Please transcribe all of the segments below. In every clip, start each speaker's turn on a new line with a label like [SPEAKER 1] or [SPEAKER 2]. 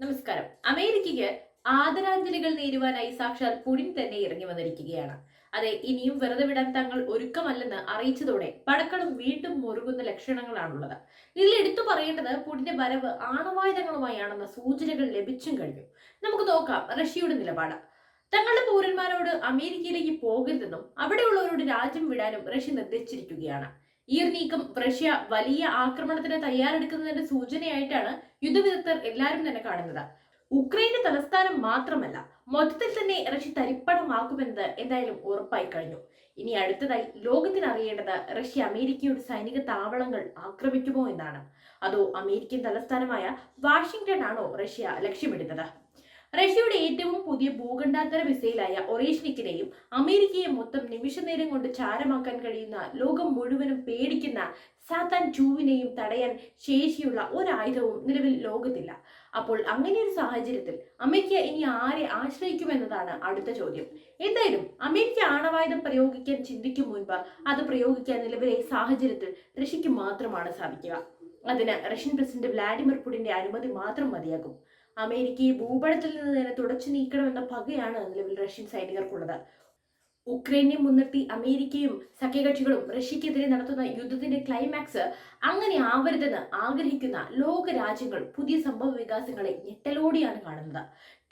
[SPEAKER 1] നമസ്കാരം. അമേരിക്കയ്ക്ക് ആദരാഞ്ജലികൾ നേരുവാനായി സാക്ഷാൽ പുടിൻ തന്നെ ഇറങ്ങി വന്നിരിക്കുകയാണ്. അതെ ഇനിയും വെറുതെ വിടാൻ തങ്ങൾ ഒരുക്കമല്ലെന്ന് അറിയിച്ചതോടെ പടക്കളും വീണ്ടും മുറുകുന്ന ലക്ഷണങ്ങളാണുള്ളത്. ഇതിൽ എടുത്തു പറയേണ്ടത് പുടിന്റെ വരവ് ആണവായുധങ്ങളുമായാണെന്ന സൂചനകൾ ലഭിച്ചും കഴിഞ്ഞു. നമുക്ക് നോക്കാം റഷ്യയുടെ നിലപാട്. തങ്ങളുടെ പൗരന്മാരോട് അമേരിക്കയിലേക്ക് പോകരുതെന്നും അവിടെയുള്ളവരോട് രാജ്യം വിടാനും റഷ്യ നിർദ്ദേശിച്ചിരിക്കുകയാണ്. ഈ ഒരു നീക്കം റഷ്യ വലിയ ആക്രമണത്തിന് തയ്യാറെടുക്കുന്നതിന്റെ സൂചനയായിട്ടാണ് യുദ്ധവിദഗ്ധർ എല്ലാവരും തന്നെ കാണുന്നത്. ഉക്രൈന്റെ തലസ്ഥാനം മാത്രമല്ല മൊത്തത്തിൽ തന്നെ റഷ്യ തരിപ്പണമാക്കുമെന്നത് എന്തായാലും ഉറപ്പായി കഴിഞ്ഞു. ഇനി അടുത്തതായി ലോകത്തിന് അറിയേണ്ടത് റഷ്യ അമേരിക്കയുടെ സൈനിക താവളങ്ങൾ ആക്രമിക്കുമോ എന്നാണ്. അതോ അമേരിക്കൻ തലസ്ഥാനമായ വാഷിംഗ്ടൺ ആണോ റഷ്യ ലക്ഷ്യമിടുന്നത്? റഷ്യയുടെ ഏറ്റവും പുതിയ ഭൂഖണ്ഡാന്തര മിസൈലായ ഒറേഷ്നിക്കിനെയും അമേരിക്കയെ മൊത്തം നിമിഷനേരം കൊണ്ട് ചാരമാക്കാൻ കഴിയുന്ന ലോകം മുഴുവനും പേടിക്കുന്ന സാത്താൻ ചൂവിനെയും തടയാൻ ശേഷിയുള്ള ഒരായുധവും നിലവിൽ ലോകത്തില്ല. അപ്പോൾ അങ്ങനെ ഒരു സാഹചര്യത്തിൽ അമേരിക്ക ഇനി ആരെ ആശ്രയിക്കുമെന്നതാണ് അടുത്ത ചോദ്യം. എന്തായാലും അമേരിക്ക ആണവായുധം പ്രയോഗിക്കാൻ ചിന്തിക്കും മുൻപ് അത് പ്രയോഗിക്കാൻ നിലവിലെ സാഹചര്യത്തിൽ റഷ്യക്ക് മാത്രമാണ് സാധിക്കുക. അതിന് റഷ്യൻ പ്രസിഡന്റ് വ്ലാഡിമിർ പുടിന്റെ അനുമതി മാത്രം മതിയാകും. അമേരിക്കയെ ഭൂപടത്തിൽ നിന്ന് തന്നെ തുടച്ചു നീക്കണമെന്ന പകയാണ് നിലവിൽ റഷ്യൻ സൈനികർക്കുള്ളത്. ഉക്രൈനെ മുൻനിർത്തി അമേരിക്കയും സഖ്യകക്ഷികളും റഷ്യക്കെതിരെ നടത്തുന്ന യുദ്ധത്തിന്റെ ക്ലൈമാക്സ് അങ്ങനെ ആവരുതെന്ന് ആഗ്രഹിക്കുന്ന ലോക രാജ്യങ്ങൾ പുതിയ സംഭവ വികാസങ്ങളെ ഞെട്ടലോടെയാണ് കാണുന്നത്.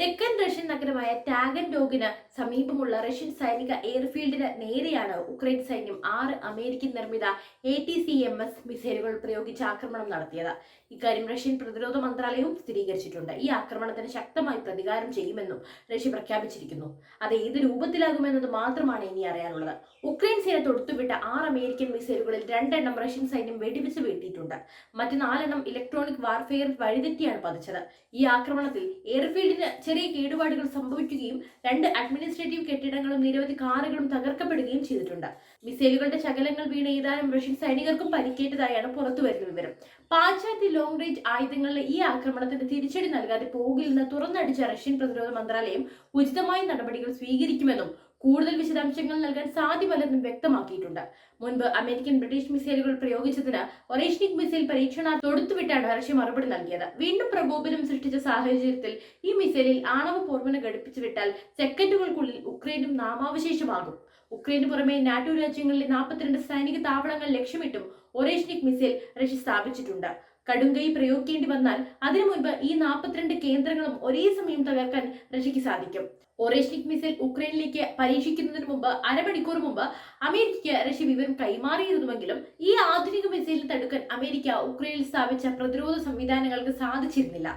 [SPEAKER 1] തെക്കൻ റഷ്യൻ നഗരമായ ടാഗൻ ഡോഗിന് സമീപമുള്ള റഷ്യൻ സൈനിക എയർഫീൽഡിന് നേരെയാണ് ഉക്രൈൻ സൈന്യം ആറ് അമേരിക്കൻ നിർമ്മിത A T C M S മിസൈലുകൾ പ്രയോഗിച്ച് ആക്രമണം നടത്തിയത്. ഇക്കാര്യം റഷ്യൻ പ്രതിരോധ മന്ത്രാലയവും സ്ഥിരീകരിച്ചിട്ടുണ്ട്. ഈ ആക്രമണത്തിന് ശക്തമായി പ്രതികാരം ചെയ്യുമെന്നും റഷ്യ പ്രഖ്യാപിച്ചിരിക്കുന്നു. അത് ഏത് രൂപത്തിലാകുമെന്നത് മാത്രമാണ് ഇനി അറിയാനുള്ളത്. ഉക്രൈൻ സേന തൊടുത്തുവിട്ട ആറ് അമേരിക്കൻ മിസൈലുകളിൽ രണ്ടെണ്ണം റഷ്യൻ സൈന്യം വെടിവെച്ച് വീഴ്ത്തിയിട്ടുണ്ട് മറ്റ് നാലെണ്ണം ഇലക്ട്രോണിക് വാർഫെയർ വഴിതെറ്റിയാണ് പതിച്ചത്. ഈ ആക്രമണത്തിൽ എയർഫീൽഡിന് ചെറിയ കേടുപാടുകൾ സംഭവിക്കുകയും രണ്ട് അഡ്മിനിസ്ട്രേറ്റീവ് കെട്ടിടങ്ങളും നിരവധി കാറുകളും തകർക്കപ്പെടുകയും ചെയ്തിട്ടുണ്ട്. മിസൈലുകളുടെ ശകലങ്ങൾ വീണ ഏതാനും റഷ്യൻ സൈനികർക്കും പരിക്കേറ്റതായാണ് പുറത്തുവരുന്ന വിവരം. പാശ്ചാത്യ ലോങ് റേഞ്ച് ആയുധങ്ങളിലെ ഈ ആക്രമണത്തിന് തിരിച്ചടി നൽകാതെ പോകില്ലെന്ന് തുറന്നടിച്ച റഷ്യൻ പ്രതിരോധ മന്ത്രാലയം ഉചിതമായ നടപടികൾ സ്വീകരിക്കുമെന്നും കൂടുതൽ വിശദാംശങ്ങൾ നൽകാൻ സാധ്യമല്ലെന്നും വ്യക്തമാക്കിയിട്ടുണ്ട്. മുൻപ് അമേരിക്കൻ ബ്രിട്ടീഷ് മിസൈലുകൾ പ്രയോഗിച്ചതിന് ഒറേഷ്നിക് മിസൈൽ പരീക്ഷണ തൊടുത്തുവിട്ടാണ് റഷ്യ മറുപടി നൽകിയത്. വീണ്ടും പ്രകോപനം സൃഷ്ടിച്ച സാഹചര്യത്തിൽ ഈ മിസൈലിൽ ആണവ പോർവന ഘടിപ്പിച്ചു വിട്ടാൽ സെക്കൻഡുകൾക്കുള്ളിൽ ഉക്രൈനും നാമാവശേഷമാകും. ഉക്രൈന് പുറമെ നാറ്റോ രാജ്യങ്ങളിലെ നാൽപ്പത്തിരണ്ട് സൈനിക താവളങ്ങൾ ലക്ഷ്യമിട്ടും ഒറേഷ്നിക് മിസൈൽ റഷ്യ സ്ഥാപിച്ചിട്ടുണ്ട്. കടുങ്കൈ പ്രയോഗിക്കേണ്ടി വന്നാൽ അതിനു മുൻപ് ഈ നാൽപ്പത്തിരണ്ട് കേന്ദ്രങ്ങളും ഒരേ സമയം തകർക്കാൻ റഷ്യക്ക് സാധിക്കും. ഒറേഷ്നിക് മിസൈൽ ഉക്രൈനിലേക്ക് പരീക്ഷിക്കുന്നതിന് മുമ്പ് അരമണിക്കൂർ മുമ്പ് അമേരിക്കയ്ക്ക് റഷ്യ വിവരം കൈമാറിയിരുന്നുവെങ്കിലും ഈ ആധുനിക മിസൈലിനെ തടുക്കാൻ അമേരിക്ക ഉക്രൈനിൽ സ്ഥാപിച്ച പ്രതിരോധ സംവിധാനങ്ങൾക്ക് സാധിച്ചിരുന്നില്ല.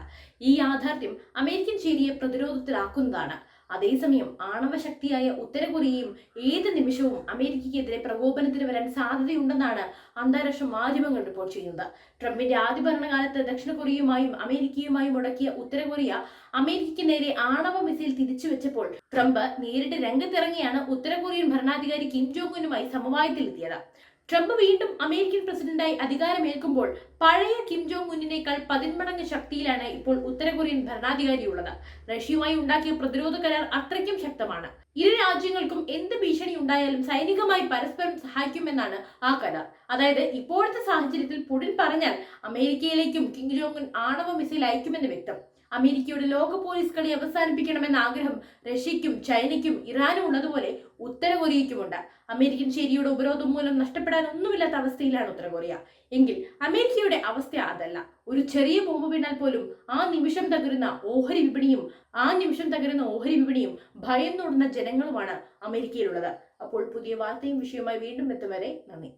[SPEAKER 1] ഈ യാഥാർത്ഥ്യം അമേരിക്കൻ ചേരിയെ പ്രതിരോധത്തിലാക്കുന്നതാണ്. അതേസമയം ആണവശക്തിയായ ഉത്തര കൊറിയയും ഏത് നിമിഷവും അമേരിക്കയ്ക്കെതിരെ പ്രകോപനത്തിന് വരാൻ സാധ്യതയുണ്ടെന്നാണ് അന്താരാഷ്ട്ര മാധ്യമങ്ങൾ റിപ്പോർട്ട് ചെയ്യുന്നത്. ട്രംപിന്റെ ആദ്യ ഭരണകാലത്ത് ദക്ഷിണ കൊറിയയുമായും അമേരിക്കയുമായും മുടക്കിയ ഉത്തര കൊറിയ അമേരിക്കയ്ക്ക് നേരെ ആണവ മിസൈൽ തിരിച്ചു വെച്ചപ്പോൾ ട്രംപ് നേരിട്ട് രംഗത്തിറങ്ങിയാണ് ഉത്തരകൊറിയൻ ഭരണാധികാരി കിം ജോങ് ഉന്നുമായി സമവായത്തിലെത്തിയത്. ട്രംപ് വീണ്ടും അമേരിക്കൻ പ്രസിഡന്റായി അധികാരമേൽക്കുമ്പോൾ പഴയ കിം ജോങ് ഉന്നിനേക്കാൾ പതിന്മടങ്ങ് ശക്തിയിലാണ് ഇപ്പോൾ ഉത്തര കൊറിയൻ ഭരണാധികാരിയുള്ളത്. റഷ്യയുമായി ഉണ്ടാക്കിയ പ്രതിരോധ കരാർ അത്രയ്ക്കും ശക്തമാണ്. ഇരു രാജ്യങ്ങൾക്കും എന്ത് ഭീഷണി ഉണ്ടായാലും സൈനികമായി പരസ്പരം സഹായിക്കുമെന്നാണ് ആ കരാർ. അതായത് ഇപ്പോഴത്തെ സാഹചര്യത്തിൽ പുടിൻ പറഞ്ഞാൽ അമേരിക്കയിലേക്കും കിം ജോങ് ഉൻ ആണവ മിസൈൽ അയക്കുമെന്ന് വ്യക്തം. അമേരിക്കയുടെ ലോക പോലീസ് കളി അവസാനിപ്പിക്കണമെന്ന ആഗ്രഹം റഷ്യയ്ക്കും ചൈനയ്ക്കും ഇറാനും ഉള്ളതുപോലെ ഉത്തര കൊറിയയ്ക്കുമുണ്ട് അമേരിക്കൻ ശരിയുടെ ഉപരോധം മൂലം നഷ്ടപ്പെടാൻ ഒന്നുമില്ലാത്ത അവസ്ഥയിലാണ് ഉത്തര കൊറിയ എങ്കിൽ അമേരിക്കയുടെ അവസ്ഥ അതല്ല. ഒരു ചെറിയ ബോംബ് വീണാൽ പോലും ആ നിമിഷം തകരുന്ന ഓഹരി വിപണിയും ആ നിമിഷം തകരുന്ന ഓഹരി വിപണിയും ഭയം ഭയന്നോടുന്ന ജനങ്ങളുമാണ് അമേരിക്കയിലുള്ളത്. അപ്പോൾ പുതിയ വാർത്തയും വിഷയവുമായി വീണ്ടും എത്തും വരെ നന്ദി.